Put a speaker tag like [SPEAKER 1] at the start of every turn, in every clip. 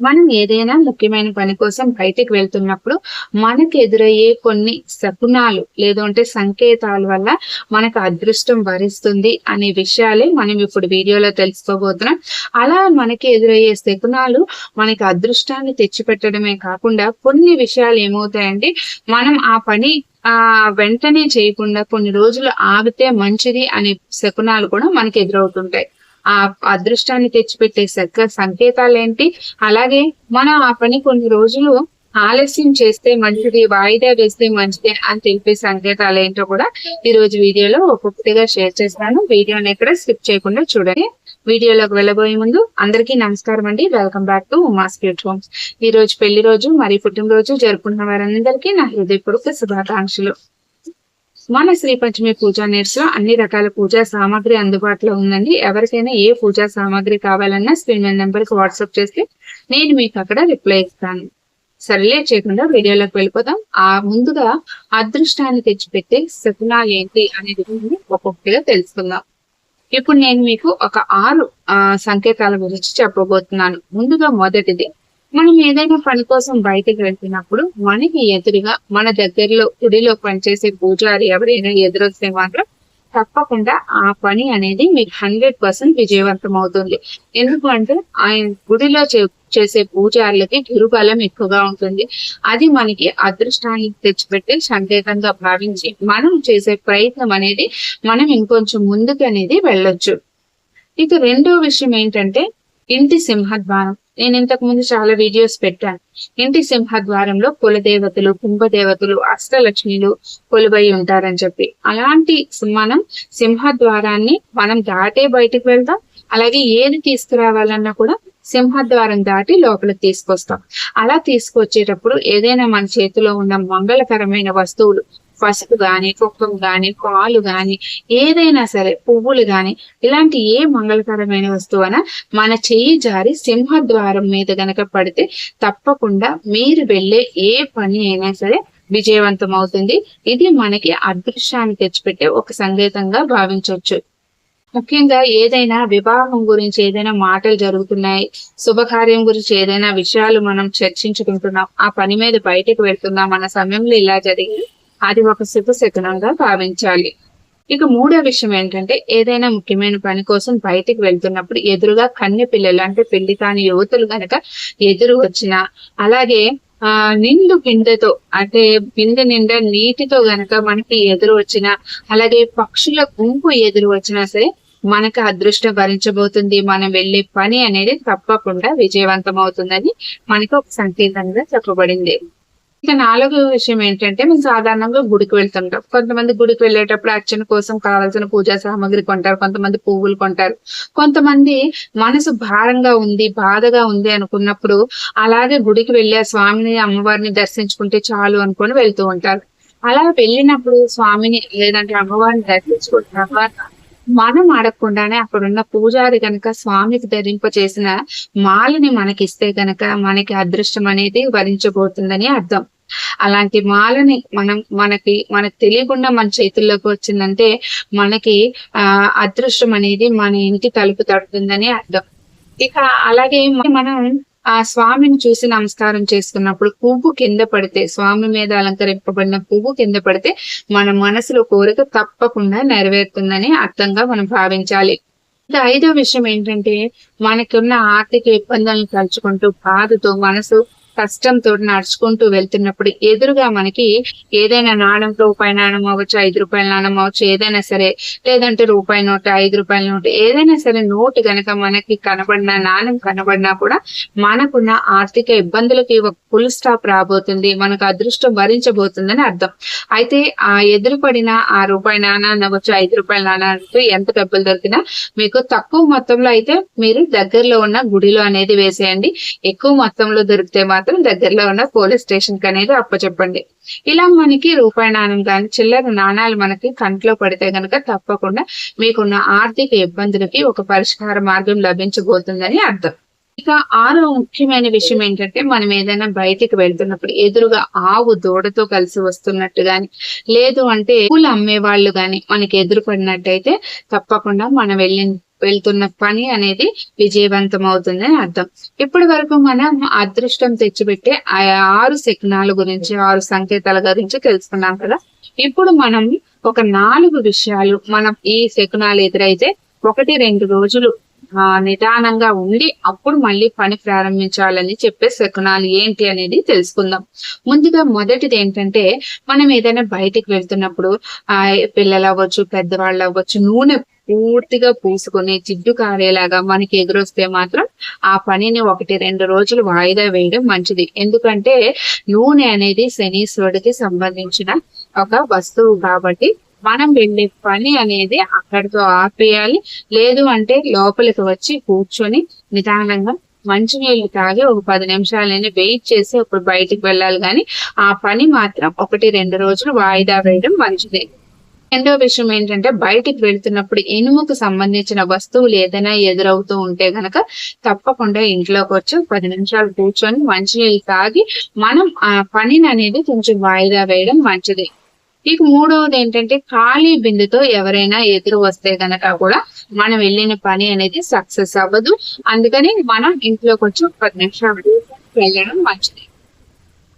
[SPEAKER 1] మనం ఏదైనా ముఖ్యమైన పని కోసం బయటికి వెళ్తున్నప్పుడు మనకు ఎదురయ్యే కొన్ని శకునాలు లేదంటే సంకేతాల వల్ల మనకు అదృష్టం వరిస్తుంది అనే విషయాలే మనం ఇప్పుడు వీడియోలో తెలుసుకోబోతున్నాం. అలా మనకి ఎదురయ్యే శకునాలు మనకి అదృష్టాన్ని తెచ్చిపెట్టడమే కాకుండా కొన్ని విషయాలు ఏమవుతాయంటే మనం ఆ పని ఆ వెంటనే చేయకుండా కొన్ని రోజులు ఆగితే మంచిది అనే శకునాలు కూడా మనకి ఎదురవుతుంటాయి. ఆ అదృష్టాన్ని తెచ్చిపెట్టే సంకేతాలు ఏంటి అలాగే మనం ఆ పని కొన్ని రోజులు ఆలస్యం చేస్తే మంచిది వాయిదా వేస్తే మంచిది అని తెలిపే సంకేతాలు ఏంటో కూడా ఈ రోజు వీడియోలో ఒక్కొక్కటిగా షేర్ చేస్తాను. వీడియోని ఎక్కడ స్కిప్ చేయకుండా చూడండి. వీడియోలోకి వెళ్ళబోయే ముందు అందరికీ నమస్కారం అండి. Welcome back to Uma's cute homes. ఈ రోజు పెళ్ళి రోజు మరి పుట్టినరోజు జరుపుకుంటున్న వారందరికీ నా హృదయపూర్వక శుభాకాంక్షలు. మన శ్రీ పంచమి పూజా నేర్స్లో అన్ని రకాల పూజా సామాగ్రి అందుబాటులో ఉందండి. ఎవరికైనా ఏ పూజా సామాగ్రి కావాలన్నా స్క్రీన్ మీద నెంబర్కి వాట్సాప్ చేస్తే నేను మీకు అక్కడ రిప్లై ఇస్తాను. సరేలే చేయకుండా వీడియోలోకి వెళ్ళిపోతాం ఆ ముందుగా అదృష్టాన్ని తెచ్చిపెట్టే శకున ఏంటి అనేది ఒక్కొక్కటిగా తెలుసుకుందాం. ఇప్పుడు నేను మీకు ఒక ఆరు సంకేతాల గురించి చెప్పబోతున్నాను. ముందుగా మొదటిది మనం ఏదైనా పని కోసం బయటకు వెళ్తున్నప్పుడు మనకి ఎదురుగా మన దగ్గరలో గుడిలో పనిచేసే పూజారి ఎవరైనా ఎదురొస్తే మాత్రం తప్పకుండా ఆ పని అనేది మీకు హండ్రెడ్ పర్సెంట్ విజయవంతం అవుతుంది. ఎందుకంటే ఆయన గుడిలో చేసే పూజారులకి గురుబలం ఎక్కువగా ఉంటుంది. అది మనకి అదృష్టాన్ని తెచ్చిపెట్టే సంకేతంగా భావించి మనం చేసే ప్రయత్నం అనేది మనం ఇంకొంచెం ముందుకు అనేది వెళ్ళొచ్చు. ఇక రెండో విషయం ఏంటంటే ఇంటి సింహద్వారం. నేను ఇంతకు ముందు చాలా వీడియోస్ పెట్టాను. ఇంటి సింహద్వారంలో కులదేవతలు కుంభదేవతలు అష్టలక్ష్మిలు కొలువై ఉంటారని చెప్పి. అలాంటి మనం సింహద్వారాన్ని మనం దాటే బయటకు వెళ్తాం అలాగే ఏది తీసుకురావాలన్నా కూడా సింహద్వారం దాటి లోపలికి తీసుకొస్తాం. అలా తీసుకొచ్చేటప్పుడు ఏదైనా మన చేతిలో ఉన్న మంగళకరమైన వస్తువులు పసుపు గాని కుక్కం గాని పాలు గాని ఏదైనా సరే పువ్వులు గాని ఇలాంటి ఏ మంగళకరమైన వస్తువున మన చెయ్యి జారి సింహద్వారం మీద గనక పడితే తప్పకుండా మీరు వెళ్ళే ఏ పని అయినా సరే విజయవంతం అవుతుంది ఇది మనకి అదృశ్యాన్ని తెచ్చిపెట్టే ఒక సంకేతంగా భావించవచ్చు. ముఖ్యంగా ఏదైనా వివాహం గురించి ఏదైనా మాటలు జరుగుతున్నాయి శుభకార్యం గురించి ఏదైనా విషయాలు మనం చర్చించుకుంటున్నాం ఆ పని మీద బయటకు వెళ్తున్నాం మన సమయంలో ఇలా జరిగింది. అది ఒక శుభ శకునంగా భావించాలి. ఇక మూడో విషయం ఏంటంటే ఏదైనా ముఖ్యమైన పని కోసం బయటికి వెళ్తున్నప్పుడు ఎదురుగా కన్య పిల్లలు అంటే పెళ్ళి కాని యువతులు గనక ఎదురు వచ్చిన అలాగే ఆ నిండు బిందెతో అంటే బిందె నిండా నీటితో గనక మనకి ఎదురు వచ్చిన అలాగే పక్షుల గుంపు ఎదురు వచ్చినా సరే మనకు అదృష్టం భరించబోతుంది. మనం వెళ్ళే పని అనేది తప్పకుండా విజయవంతం అవుతుందని మనకి ఒక సంకేతంగా చెప్పబడింది. ఇక నాలుగో విషయం ఏంటంటే మేము సాధారణంగా గుడికి వెళ్తుంటాం. కొంతమంది గుడికి వెళ్ళేటప్పుడు అర్చన కోసం కావాల్సిన పూజా సామాగ్రి కొంటారు కొంతమంది పువ్వులు కొంటారు. కొంతమంది మనసు భారంగా ఉంది బాధగా ఉంది అనుకున్నప్పుడు అలాగే గుడికి వెళ్ళి ఆ స్వామిని అమ్మవారిని దర్శించుకుంటే చాలు అనుకొని వెళ్తూ ఉంటారు. అలా వెళ్ళినప్పుడు స్వామిని లేదంటే అమ్మవారిని దర్శించుకుంటున్న మనం అడగకుండానే అక్కడున్న పూజారి గనక స్వామికి ధరింప చేసిన మాలని మనకిస్తే గనక మనకి అదృష్టం అనేది వరించబోతుందని అర్థం. అలాంటి మాలని మనం మనకి మనకు తెలియకుండా మన చేతుల్లోకి వచ్చిందంటే మనకి ఆ అదృష్టం అనేది మన ఇంటి తలుపు తడుతుందని అర్థం. ఇక అలాగే మనం ఆ స్వామిని చూసి నమస్కారం చేసుకున్నప్పుడు పువ్వు కింద పడితే స్వామి మీద అలంకరింపబడిన పువ్వు కింద పడితే మన మనసులో కోరిక తప్పకుండా నెరవేరుతుందని అర్థంగా మనం భావించాలి. ఇంకా ఐదో విషయం ఏంటంటే మనకున్న ఆర్థిక ఇబ్బందులను తలుచుకుంటూ బాధతో మనసు కష్టంతో నడుచుకుంటూ వెళ్తున్నప్పుడు ఎదురుగా మనకి ఏదైనా నాణం రూపాయి నాణం అవ్వచ్చు ఐదు రూపాయల నాణం అవ్వచ్చు ఏదైనా సరే లేదంటే రూపాయి నోటు ఐదు రూపాయల నోటు ఏదైనా సరే నోటు గనక మనకి కనబడిన నాణం కనబడినా కూడా మనకున్న ఆర్థిక ఇబ్బందులకి ఒక ఫుల్ స్టాప్ రాబోతుంది మనకు అదృష్టం భరించబోతుందని అర్థం. అయితే ఆ ఎదురుపడిన ఆ రూపాయి నాణాన్ని అవ్వచ్చు ఐదు రూపాయల నాణానికి ఎంత డబ్బులు దొరికినా మీకు తక్కువ మొత్తంలో అయితే మీరు దగ్గరలో ఉన్న గుడిలో అనేది వేసేయండి. ఎక్కువ మొత్తంలో దొరికితే మాత్రం మాత్రం దగ్గరలో ఉన్న పోలీస్ స్టేషన్కి అనేది అప్పచెప్పండి. ఇలా మనకి రూపాయి నాణం కానీ చిల్లర నాణాలు మనకి కంట్లో పడితే గనక తప్పకుండా మీకున్న ఆర్థిక ఇబ్బందులకి ఒక పరిష్కార మార్గం లభించబోతుందని అర్థం. ఇక ఆరో ముఖ్యమైన విషయం ఏంటంటే మనం ఏదైనా బయటికి వెళ్తున్నప్పుడు ఎదురుగా ఆవు దూడతో కలిసి వస్తున్నట్టు గాని లేదు అంటే పూలు అమ్మే వాళ్ళు గాని మనకి ఎదురుపడినట్టయితే తప్పకుండా మనం వెళ్ళిన వెళ్తున్న పని అనేది విజయవంతం అవుతుందని అర్థం. ఇప్పటి వరకు మనం అదృష్టం తెచ్చిపెట్టే ఆరు శకునాల గురించి ఆరు సంకేతాల గురించి తెలుసుకున్నాం కదా. ఇప్పుడు మనం ఒక నాలుగు విషయాలు మనం ఈ శకునాలు ఎదురైతే ఒకటి రెండు రోజులు ఆ నిదానంగా ఉండి అప్పుడు మళ్ళీ పని ప్రారంభించాలని చెప్పే శకునాలు ఏంటి అనేది తెలుసుకుందాం. ముందుగా మొదటిది ఏంటంటే మనం ఏదైనా బయటికి వెళ్తున్నప్పుడు ఆ పిల్లలు అవ్వచ్చు పెద్దవాళ్ళు అవ్వచ్చు నూనె పూర్తిగా పూసుకుని జిడ్డు కారేలాగా మనకి ఎదురొస్తే మాత్రం ఆ పనిని ఒకటి రెండు రోజులు వాయిదా వేయడం మంచిది. ఎందుకంటే నూనె అనేది శనీశ్వరుడికి సంబంధించిన ఒక వస్తువు కాబట్టి మనం వెళ్ళే పని అనేది అక్కడితో ఆపేయాలి. లేదు అంటే లోపలికి వచ్చి కూర్చొని నిదానంగా మంచినీళ్ళు తాగి ఒక పది నిమిషాలని వెయిట్ చేసి ఇప్పుడు బయటికి వెళ్ళాలి. కానీ ఆ పని మాత్రం ఒకటి రెండు రోజులు వాయిదా వేయడం మంచిది. రెండో విషయం ఏంటంటే బయటికి వెళ్తున్నప్పుడు ఇనుముకు సంబంధించిన వస్తువులు ఏదైనా ఎదురవుతూ ఉంటే గనక తప్పకుండా ఇంట్లోకి వచ్చి పది నిమిషాలు కూర్చొని మంచినీళ్ళు తాగి మనం ఆ పనిని అనేది కొంచెం వాయిదా వేయడం మంచిది. ఇక మూడవది ఏంటంటే ఖాళీ బిందుతో ఎవరైనా ఎదురు వస్తే గనక కూడా మనం వెళ్ళిన పని అనేది సక్సెస్ అవ్వదు. అందుకని మనం ఇంట్లోకి వచ్చి పది నిమిషాలు వెళ్ళడం మంచిది.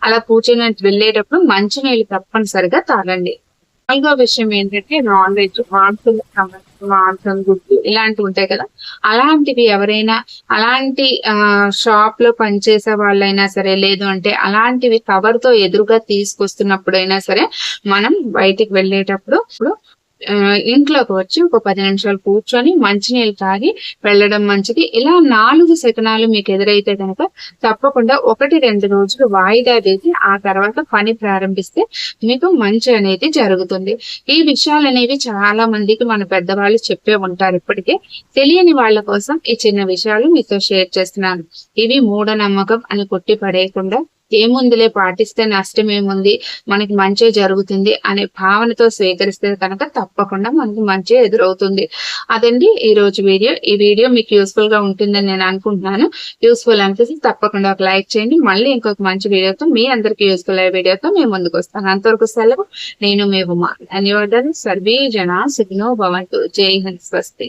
[SPEAKER 1] అలా కూర్చొని వెళ్ళేటప్పుడు మంచినీళ్ళు తప్పనిసరిగా తాగండి. నాలుగో విషయం ఏంటంటే నాన్ వెజ్ మాంసం మాంసం గుడ్డు ఇలాంటివి ఉంటాయి కదా. అలాంటివి ఎవరైనా అలాంటి ఆ షాప్లో పనిచేసే వాళ్ళైనా సరే లేదు అంటే అలాంటివి కవర్తో ఎదురుగా తీసుకొస్తున్నప్పుడైనా సరే మనం బయటికి వెళ్ళేటప్పుడు ఇప్పుడు ఇంట్లోకి వచ్చి ఒక పది నిమిషాలు కూర్చొని మంచినీళ్ళు తాగి వెళ్ళడం మంచిది. ఇలా నాలుగు శకనాలు మీకు ఎదురైతే కనుక తప్పకుండా ఒకటి రెండు రోజులు వాయిదా వేసి ఆ తర్వాత పని ప్రారంభిస్తే మీకు మంచి అనేది జరుగుతుంది. ఈ విషయాలు అనేవి చాలా మందికి మన పెద్దవాళ్ళు చెప్పే ఉంటారు ఇప్పటికే. తెలియని వాళ్ళ కోసం ఈ చిన్న విషయాలు మీతో షేర్ చేస్తున్నాను. ఇవి మూఢనమ్మకం అని కొట్టి పడేయకుండా ఏముందిలే పాటిస్తే నష్టం ఏముంది మనకి మంచి జరుగుతుంది అనే భావనతో స్వీకరిస్తే కనుక తప్పకుండా మనకి మంచి ఎదురవుతుంది. అదండి ఈ రోజు వీడియో. ఈ వీడియో మీకు యూస్ఫుల్గా ఉంటుందని నేను అనుకుంటున్నాను. యూస్ఫుల్ అనిపిస్తే తప్పకుండా ఒక లైక్ చేయండి. మళ్ళీ ఇంకొక మంచి వీడియోతో మీ అందరికి యూస్ఫుల్ అయ్యే వీడియోతో మేము ముందుకు వస్తాను అంతవరకు సెలవు. నేను మీ ఉమా. ధన్యవాదాలు. సర్వీ జన సిగ్నో భవంతు. జై హింద్. స్వస్తి.